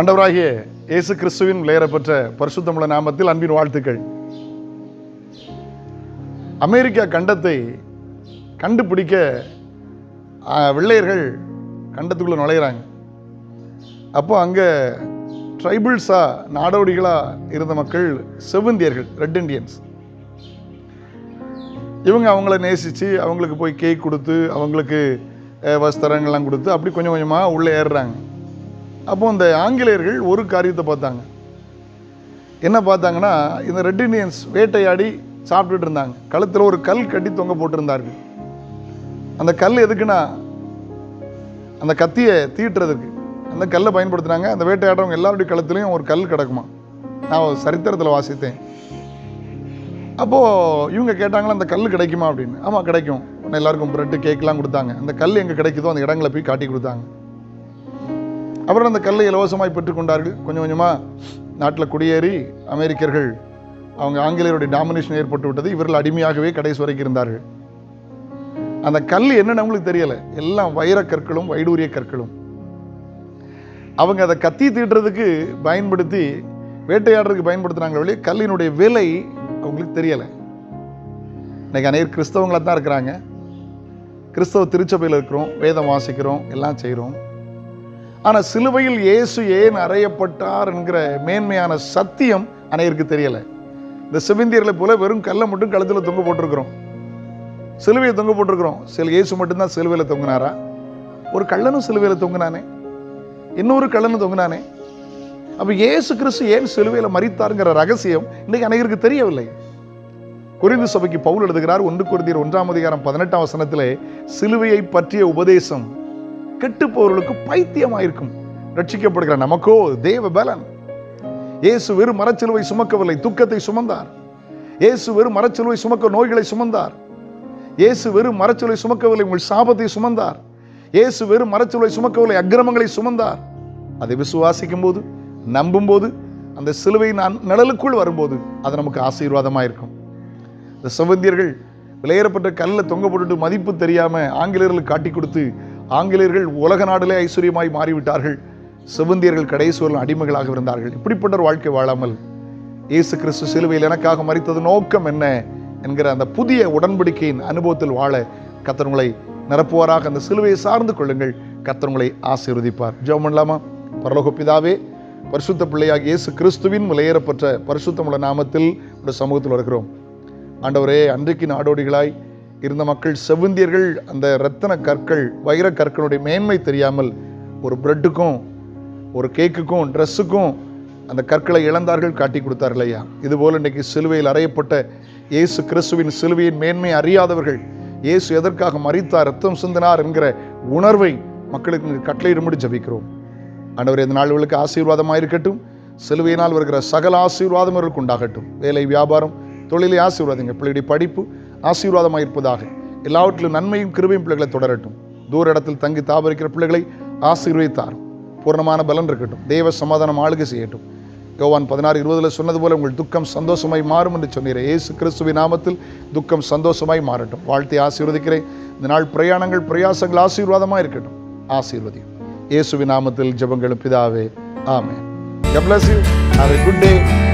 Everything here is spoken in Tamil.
அண்டவராகிய இயேசு கிறிஸ்துவின் விளையரப்பெற்ற பரிசுத்தமுள்ள நாமத்தில் அன்பின் வாழ்த்துக்கள். அமெரிக்கா கண்டத்தை கண்டுபிடிக்க வெள்ளையர்கள் கண்டத்துக்குள்ளே நுழையிறாங்க. அப்போ அங்கே ட்ரைபிள்ஸாக நாடோடிகளாக இருந்த மக்கள் செவந்தியர்கள் ரெட் இண்டியன்ஸ். இவங்க அவங்கள நேசித்து அவங்களுக்கு போய் கேக் கொடுத்து அவங்களுக்கு வஸ்திரங்கள்லாம் கொடுத்து அப்படி கொஞ்சம் கொஞ்சமாக உள்ளே ஏறுறாங்க. அப்போ இந்த ஆங்கிலேயர்கள் ஒரு காரியத்தை பார்த்தாங்க. என்ன பார்த்தாங்கன்னா இந்த ரெட் இண்டியன்ஸ் வேட்டையாடி சாப்பிட்டுட்டு இருந்தாங்க. கழுத்தில் ஒரு கல் கட்டி தொங்க போட்டிருந்தார்கள். அந்த கல் எதுக்குன்னா அந்த கத்தியை தீட்டுறதுக்கு. அந்த கல்லை பயன்படுத்துனாங்க. அந்த வேட்டையாடுறவங்க எல்லாருடைய கழுத்துலையும் ஒரு கல் கிடக்குமா? நான் ஒரு சரித்திரத்தில் வாசித்தேன். அப்போது இவங்க கேட்டாங்களா அந்த கல் கிடைக்குமா அப்படின்னு. ஆமாம் கிடைக்கும். எல்லாருக்கும் ப்ரெட்டு கேக்லாம் கொடுத்தாங்க. அந்த கல் எங்கே கிடைக்குதோ அந்த இடங்களை போய் காட்டி கொடுத்தாங்க. அவர்கள் அந்த கல்லை இலவசமாய் பெற்றுக்கொண்டார்கள். கொஞ்சம் கொஞ்சமாக நாட்டில் குடியேறி அமெரிக்கர்கள் அவங்க ஆங்கிலேயருடைய டாமினேஷன் ஏற்பட்டு விட்டது. இவர்கள் அடிமையாகவே கடைசி வரைக்கும் இருந்தார்கள். அந்த கல் என்னன்னு அவங்களுக்கு தெரியலை. எல்லாம் வைர கற்களும் வைடூரிய கற்களும். அவங்க அதை கத்தி தீட்டுறதுக்கு பயன்படுத்தி வேட்டையாடுறதுக்கு பயன்படுத்துனாங்களே வழி கல்லினுடைய விலை அவங்களுக்கு தெரியலை. இன்னைக்கு அநேக கிறிஸ்தவங்களா தான் இருக்கிறாங்க. கிறிஸ்தவ திருச்சபையில் இருக்கிறோம் வேதம் வாசிக்கிறோம் எல்லாம் செய்கிறோம். ஆனால் சிலுவையில் இயேசு ஏன் அறையப்பட்டார் என்கிற மேன்மையான சத்தியம் அனைவருக்கு தெரியலை. இந்த செவிந்தியர்களை போல வெறும் கல்லை மட்டும் கழுத்தில் தொங்க போட்டிருக்கிறோம். சிலுவையை தொங்க போட்டிருக்கிறோம். சில இயேசு மட்டும்தான் சிலுவையில் தொங்கினாரா? ஒரு கள்ளனும் சிலுவையில் தொங்கினானே. இன்னொரு கள்ளனும் தொங்கினானே. அப்போ இயேசு கிறிஸ்து ஏன் சிலுவையில் மறித்தாருங்கிற ரகசியம் இன்னைக்கு அனைவருக்கு தெரியவில்லை. குறிந்து சபைக்கு பவுல் எழுதுகிறார் ஒன்று குருதியர் ஒன்றாம் அதிகாரம் பதினெட்டாம் வசனத்திலே சிலுவையை பற்றிய உபதேசம். கெட்டுப்பவர்களுக்கு பைத்தியமாயிருக்கும். ரட்சிக்கப்படுகிற நமக்கோ தேவ பலன். இயேசு வெறும் மரச்சிலுவை சுமக்கவில்லை துக்கத்தை சுமந்தார். இயேசு வெறும் மரச்சிலுவை சுமக்க நோய்களை சுமந்தார். இயேசு வெறும் மரச்சிலுவை சுமக்கவில்லை உங்கள் சாபத்தை சுமந்தார். இயேசு வெறும் மரச்சிலுவை சுமக்கவில்லை அக்கிரமங்களை சுமந்தார். அதை விசுவாசிக்கும் போது நம்பும் போது அந்த சிலுவை நான் நிழலுக்குள் வரும்போது அது நமக்கு ஆசீர்வாதமாக இருக்கும் இந்த செவந்தியர்கள் விலையேறப்பட்ட கல்லில் தொங்க போட்டுட்டு மதிப்பு தெரியாம ஆங்கிலேயர்களுக்கு காட்டி கொடுத்து ஆங்கிலேயர்கள் உலக நாடுலே ஐஸ்வர்யமாய் மாறிவிட்டார்கள். செவந்தியர்கள் கடைசுவரில் அடிமைகளாக இருந்தார்கள். இப்படிப்பட்ட ஒரு வாழ்க்கை வாழாமல் இயேசு கிறிஸ்து சிலுவையில் எனக்காக மறித்தது நோக்கம் என்ன என்கிற அந்த புதிய உடன்படிக்கையின் அனுபவத்தில் வாழ கர்த்தர் நிரப்புவாராக. அந்த சிலுவையை சார்ந்து கொள்ளுங்கள். கர்த்தர் ஆசீர்வதிப்பார். ஜெபம் பண்ணலாமா? பரலோக பிதாவே பரிசுத்த பிள்ளையாக இயேசு கிறிஸ்துவின் விலையேறப்பட்ட பரிசுத்தமுள்ள நாமத்தில் ஒரு சமூகத்தில் வருகிறோம். ஆண்டவரே அன்றைக்கு நாடோடிகளாய் இருந்த மக்கள் செவுந்தியர்கள் அந்த ரத்தன கற்கள் வைர கற்களுடைய மேன்மை தெரியாமல் ஒரு பிரெட்டுக்கும் ஒரு கேக்குக்கும் ட்ரெஸ்ஸுக்கும் அந்த கற்களை இழந்தார்கள் காட்டி கொடுத்தார்கள் ஐயா. இதுபோல் இன்னைக்கு சிலுவையில் அறையப்பட்ட இயேசு கிறிஸ்துவின் சிலுவையின் மேன்மை அறியாதவர்கள் இயேசு எதற்காக மறித்தார் ரத்தம் சிந்தினார் என்கிற உணர்வை மக்களுக்கு கட்டளையிடும்படி ஜபிக்கிறோம். ஆண்டவர் இந்த நாள்களுக்கு ஆசீர்வாதமாக இருக்கட்டும் சிலுவையினால் வருகிற சகல ஆசீர்வாதம் இவர்களுக்கு உண்டாகட்டும். வேலை வியாபாரம் தொழிலை ஆசீர்வாதங்க. பிள்ளையுடைய படிப்பு ஆசீர்வாதமாக இருப்பதாக எல்லாவற்றிலும் நன்மையும் கிருபையும் பிள்ளைகளை தொடரட்டும். தூர இடத்தில் தங்கி தாபரிக்கிற பிள்ளைகளை ஆசீர்வதித்தார் பூர்ணமான பலன் இருக்கட்டும். தேவ சமாதானம் ஆளுகை செய்யட்டும். யோவான் பதினாறு இருபதுல சொன்னது போல உங்கள் துக்கம் சந்தோஷமாய் மாறும் என்று சொன்னீர். ஏசு கிறிஸ்துவின் நாமத்தில் துக்கம் சந்தோஷமாய் மாறட்டும். வாழ்த்தை ஆசீர்வதிக்கிறேன். இந்த நாள் பிரயாணங்கள் பிரயாசங்கள் ஆசீர்வாதமாக இருக்கட்டும். ஆசீர்வதியும். இயேசுவின் நாமத்தில் ஜெபங்களும் பிதாவே. ஆமே God bless you. Have a good day.